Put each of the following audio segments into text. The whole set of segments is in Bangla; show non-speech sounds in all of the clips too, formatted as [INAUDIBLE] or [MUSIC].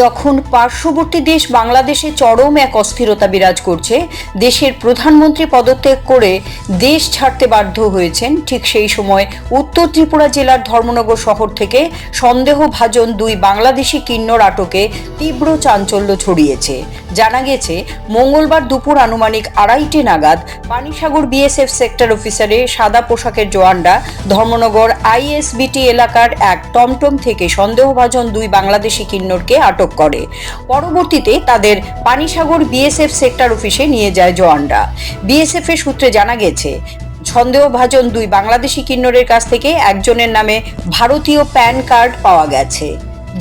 যখন পার্শ্ববর্তী দেশ বাংলাদেশে চরম এক অস্থিরতা বিরাজ করছে, দেশের প্রধানমন্ত্রী পদত্যাগ করে দেশ ছাড়তে বাধ্য হয়েছেন, ঠিক সেই সময় উত্তর ত্রিপুরা জেলার ধর্মনগর শহর থেকে সন্দেহভাজন দুই বাংলাদেশি কিন্নর আটকে তীব্র চাঞ্চল্য ছড়িয়েছে। জানা গেছে, মঙ্গলবার দুপুর আনুমানিক আড়াইটে নাগাদ পানিসাগর বিএসএফ সেক্টর অফিসারে সাদা পোশাকের জওয়ানরা ধর্মনগর আইএসবিটি এলাকার এক টমটম থেকে সন্দেহভাজন দুই বাংলাদেশি কিন্নরকে আটক করে। পরবর্তীতে তাদের পানিসাগর বিএসএফ সেক্টর অফিসে নিয়ে যায় জওয়ানরা বিএসএফ এর সূত্রে জানা গেছে, সন্দেহভাজন দুই বাংলাদেশি কিন্নরের কাছ থেকে একজনের নামে ভারতীয় প্যান কার্ড পাওয়া গেছে,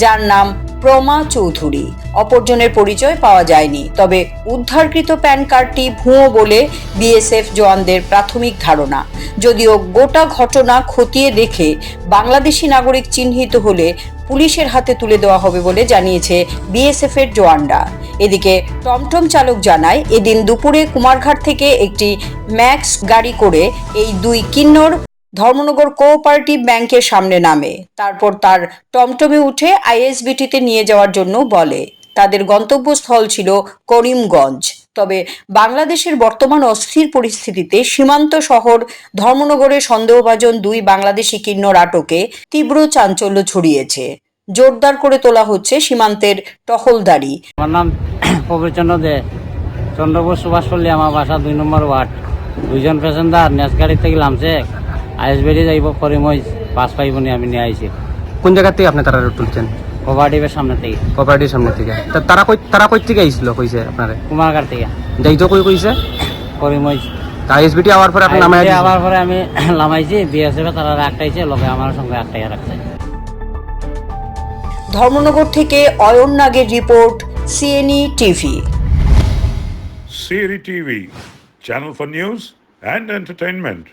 যার নাম প্রমা চৌধুরী। অপরজনের পরিচয় পাওয়া যায়নি। তবে উদ্ধারকৃত প্যান কার্ডটি ভুয়ো বলে বিএসএফ জওয়ানদের প্রাথমিক ধারণা। যদিও গোটা ঘটনা খতিয়ে দেখে বাংলাদেশি নাগরিক চিহ্নিত হলে পুলিশের হাতে তুলে দেওয়া হবে বলে জানিয়েছে বিএসএফ এর জওয়ানরা। এদিকে টমটম চালক জানায়, এদিন দুপুরে কুমারঘাট থেকে একটি ম্যাক্স গাড়ি করে এই দুই কিন্নর ধর্মনগর কোঅপারেটিভ ব্যাংকের সামনে নামে। তারপর তার টমটমে উঠে আইএসবিটিতে নিয়ে যাওয়ার জন্য বলে। তাদের গন্তব্যস্থল ছিল করিমগঞ্জ। তবে বাংলাদেশের বর্তমান অস্থির পরিস্থিতিতে সীমান্ত শহর ধর্মনগরে সন্দেহভাজন দুই বাংলাদেশি কিন্নর আটকে তীব্র চাঞ্চল্য ছড়িয়েছে। জোরদার করে তোলা হচ্ছে সীমান্তের টহলদারি। আমার নাম প্রবীরচন্দ্র দে। চন্দ্রপুর সুভাষপল্লী আমার বাসা দুই নম্বর ওয়ার্ড। দুইজন প্যাসেঞ্জার নেস গাড়ি থেকে নামছে আইএসবেরি যাইব করিমই পাস পাইবনি আমি নিয়ে আইছি। কোন জায়গা থেকে আপনি তারা তুলছেন? কোভারটিভের সামনে থেকে। কোপারেটিভ সামনে থেকে। তা তারা কই তারা কই থেকে আইছিল কইছে আপনারে? কুমারঘাট থেকে। যাইতো কই কইছে? করিমই তা আইএসবিটি আওয়ার পরে আপনি নামাই আবার পরে আমি [COUGHS] নামাইছি বিএসএফ তারা লোকে আমার সঙ্গে রাখছে। ধর্মনগর থেকে অয়ন নাগের report CNE TV Siri TV, channel for news and entertainment.